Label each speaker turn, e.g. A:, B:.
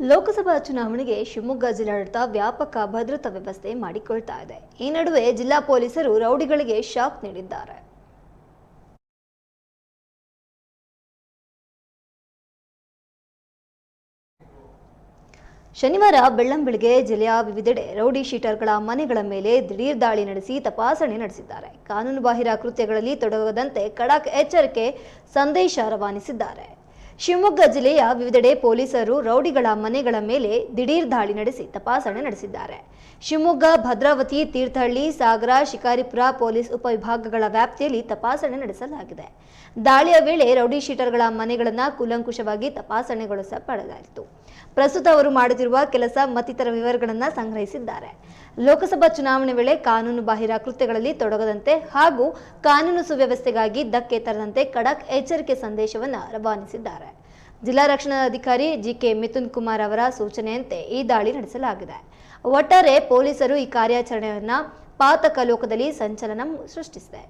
A: ಲೋಕಸಭಾ ಚುನಾವಣೆಗೆ ಶಿವಮೊಗ್ಗ ಜಿಲ್ಲಾಡಳಿತ ವ್ಯಾಪಕ ಭದ್ರತಾ ವ್ಯವಸ್ಥೆ ಮಾಡಿಕೊಳ್ತಾ ಇದೆ. ಈ ನಡುವೆ ಜಿಲ್ಲಾ ಪೊಲೀಸರು ರೌಡಿಗಳಿಗೆ ಶಾಕ್ ನೀಡಿದ್ದಾರೆ. ಶನಿವಾರ ಬೆಳ್ಳಂಬೆಳಗ್ಗೆ ಜಿಲ್ಲೆಯ ವಿವಿಧೆಡೆ ರೌಡಿ ಶೀಟರ್ಗಳ ಮನೆಗಳ ಮೇಲೆ ದಿಢೀರ್ ದಾಳಿ ನಡೆಸಿ ತಪಾಸಣೆ ನಡೆಸಿದ್ದಾರೆ. ಕಾನೂನುಬಾಹಿರ ಕೃತ್ಯಗಳಲ್ಲಿ ತೊಡಗದಂತೆ ಖಡಕ್ ಎಚ್ಚರಿಕೆ ಸಂದೇಶ ರವಾನಿಸಿದ್ದಾರೆ. ಶಿವಮೊಗ್ಗ ಜಿಲ್ಲೆಯ ವಿವಿಧೆಡೆ ಪೊಲೀಸರು ರೌಡಿಗಳ ಮನೆಗಳ ಮೇಲೆ ದಿಢೀರ್ ದಾಳಿ ನಡೆಸಿ ತಪಾಸಣೆ ನಡೆಸಿದ್ದಾರೆ. ಶಿವಮೊಗ್ಗ ಭದ್ರಾವತಿ, ತೀರ್ಥಹಳ್ಳಿ, ಸಾಗರ, ಶಿಕಾರಿಪುರ ಪೊಲೀಸ್ ಉಪವಿಭಾಗಗಳ ವ್ಯಾಪ್ತಿಯಲ್ಲಿ ತಪಾಸಣೆ ನಡೆಸಲಾಗಿದೆ. ದಾಳಿಯ ವೇಳೆ ರೌಡಿ ಶೀಟರ್ಗಳ ಮನೆಗಳನ್ನು ಕೂಲಂಕುಷವಾಗಿ ತಪಾಸಣೆಗೊಳಿಸಪಡಲಾಯಿತು ಪ್ರಸ್ತುತ ಅವರು ಮಾಡುತ್ತಿರುವ ಕೆಲಸ ಮತ್ತಿತರ ವಿವರಗಳನ್ನು ಸಂಗ್ರಹಿಸಿದ್ದಾರೆ. ಲೋಕಸಭಾ ಚುನಾವಣೆ ವೇಳೆ ಕಾನೂನು ಬಾಹಿರ ಕೃತ್ಯಗಳಲ್ಲಿ ತೊಡಗದಂತೆ ಹಾಗೂ ಕಾನೂನು ಸುವ್ಯವಸ್ಥೆಗಾಗಿ ಧಕ್ಕೆ ತರದಂತೆ ಖಡಕ್ ಎಚ್ಚರಿಕೆ ಸಂದೇಶವನ್ನು ರವಾನಿಸಿದ್ದಾರೆ. ಜಿಲ್ಲಾ ರಕ್ಷಣಾಧಿಕಾರಿ ಜಿ ಕೆ ಮಿಥುನ್ ಕುಮಾರ್ ಅವರ ಸೂಚನೆಯಂತೆ ಈ ದಾಳಿ ನಡೆಸಲಾಗಿದೆ. ಒಟ್ಟಾರೆ ಪೊಲೀಸರು ಈ ಕಾರ್ಯಾಚರಣೆಯನ್ನ ಪಾತಕ ಲೋಕದಲ್ಲಿ ಸಂಚಲನ ಸೃಷ್ಟಿಸಿದೆ.